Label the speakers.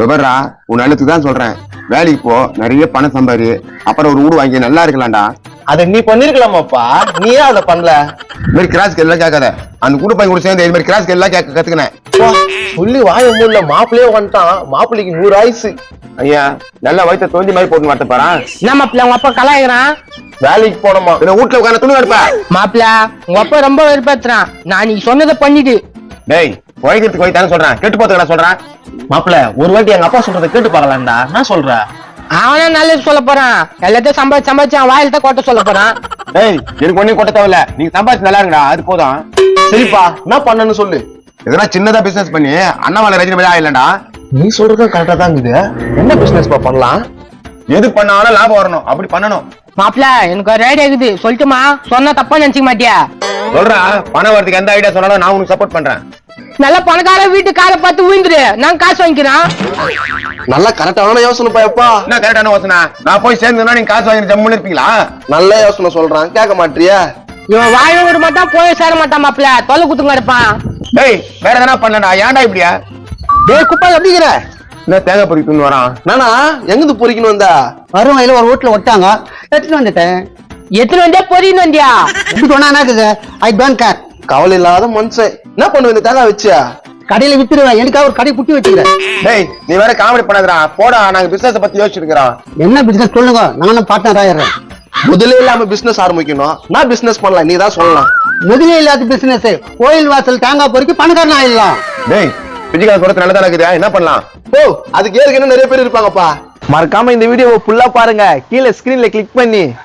Speaker 1: விவரா உன் நல்லதுக்கு தான் சொல்றேன். வேலைக்கு போ நிறைய பணம் சம்பாரி. அப்புறம் ஒரு வீடு வாங்கி நல்லா இருக்கலாம்டா.
Speaker 2: அத நீ பண்ணிருக்கலாமாப்பா? நீ ஏன் அதை பண்ணல?
Speaker 1: இது மாதிரி கிராஸ் எல்லாம் கேட்காத. அந்த கூட பையன் கூட சேர்ந்து இது மாதிரி கிராஸ் எல்லாம் கேட்க கத்துக்கினேன்.
Speaker 2: பா, சொல்லி வாய மூடல மாப்பிள்ளையே வந்துட்டான். மாப்பிள்ளைக்கு நூறு ஆயுசு.
Speaker 1: ஐயா நல்லா வயிற்ற தோண்டி மாதிரி போட்டு வரத்த பாரு
Speaker 3: என்ன மாப்பிள்ள உங்க அப்பா கலாயிறான்
Speaker 2: வேலைக்கு போனோமா?
Speaker 1: என்ன வீட்டுல உட்காந்து துணி எடுப்ப.
Speaker 3: மாப்பிள்ள உங்க அப்பா ரொம்ப வெறுப்பேத்துறான். நான் நீ சொன்னதை பண்ணிட்டு
Speaker 1: டேய் உழைக்கிறதுக்கு வைத்தானு சொல்றேன். கெட்டு போறதுக்கு சொல்றேன்?
Speaker 2: மாப்பிள்ள ஒரு வாட்டி எங்க அப்பா சொல்றதை கேட்டு பார்க்கலாம்டா. என்ன சொல்ற?
Speaker 3: அவனா நல்லது சொல்ல போறான். எல்லாத்தையும் சம்பாதிச்சு சம்பாதிச்சு அவன் வாயில தான் கொட்ட சொல்ல போறான்.
Speaker 1: டேய் எனக்கு ஒண்ணும் கொட்ட தேவையில்ல. நீங்க சம்பாதிச்சு நல்லா இருங்கடா. அது போதும்.
Speaker 2: சரிப்பா என்ன பண்ணன்னு சொல்லு.
Speaker 1: எதனா சின்னதா பிசினஸ் பண்ணி அண்ணாமலை ரஜினி மாதிரி ஆயிடலடா
Speaker 2: நீ சொல்றதும் கரெக்டா தான் இருக்குது. என்ன பிசினஸ் பா பண்ணலாம்?
Speaker 1: எது பண்ணாலும் லாபம் வரணும். அப்படி பண்ணணும்.
Speaker 3: மாப்பிள்ள எனக்கு ஒரு ஐடியா இருக்குது. சொல்லட்டுமா? சொன்னா தப்பா நினைச்சுக்க மாட்டியா?
Speaker 1: சொல்றா. பணம் வரதுக்கு எந்த ஐடியா சொன்னாலும் நான் உனக்கு சப்போர்ட் பண்றேன்.
Speaker 3: நல்ல பணக்கார வீட்டு காலை பார்த்து விழுந்துரு நான் காசு வாங்கிக்கிறேன்.
Speaker 2: நல்லா கரெக்டான யோசனைப்பா எப்பா.
Speaker 1: என்ன கரெக்டான யோசனை? நான் போய் சேர்ந்தேன்னா நீங்க காசு வாங்கி ஜம்முன்னு இருப்பீங்களா?
Speaker 2: நல்ல யோசனை சொல்றான் கேட்க மாட்டியா?
Speaker 3: இவன் வாய விட மாட்டான் போய் சேர மாட்டான் மாப்பிள்ள. தொலை குத்துங்க இருப்பான்.
Speaker 1: டேய் வேற எதனா பண்ணடா ஏன்டா இப்படியா?
Speaker 2: டேய் குப்பா எப்படிங்கிற?
Speaker 1: என்ன தேங்காய் பொறி தூண்டு வரான்?
Speaker 2: நானா? எங்கிருந்து பொறிக்கணும் வந்தா?
Speaker 4: வரும் வயல ஒரு வீட்டுல ஒட்டாங்க. எடுத்துட்டு வந்துட்டேன்.
Speaker 3: எத்தனை வந்தியா பொறின்னு வந்தியா?
Speaker 4: இப்படி சொன்னா என்னக்குது ஐ டோன்ட் கேர்
Speaker 2: கவலை இல்லாத மனுஷன். என்ன பண்ணுவ இந்த தேங்காய் வச்சியா?
Speaker 4: கடையில வித்துருவேன். எனக்காக ஒரு கடை புட்டி வச்சுக்கிறேன்
Speaker 1: டேய் நீ வேற காமெடி பண்ணாதடா. போடா நாங்க பிசினஸ் பத்தி யோசிச்சிருக்கிறோம்
Speaker 4: என்ன பிசினஸ் சொல்லுங்க? நானும் பார்ட்னர் ஆயிடுறேன்.
Speaker 2: முதலே இல்லாம பிசினஸ் ஆரம்பிக்கணும். நான் பிசினஸ் பண்ணலாம்? நீ தான் சொல்லலாம்.
Speaker 4: முதலே இல்லாத பிசினஸ் கோயில் வாசல் தேங்காய் பொறுக்கி பணக்காரன் ஆயிடலாம்.
Speaker 1: டேய் பிஜிக்கல் சொல்றது நல்லதா இருக்குது. என்ன பண்ணலாம்?
Speaker 2: ஓ அதுக்கு ஏற்கனவே நிறைய பேர் இருப்பாங்கப்பா. மறக்காம இந்த வீடியோவை ஃபுல்லா பாருங்க. கீழே ஸ்கிரீன்ல கிளிக் பண்ணி.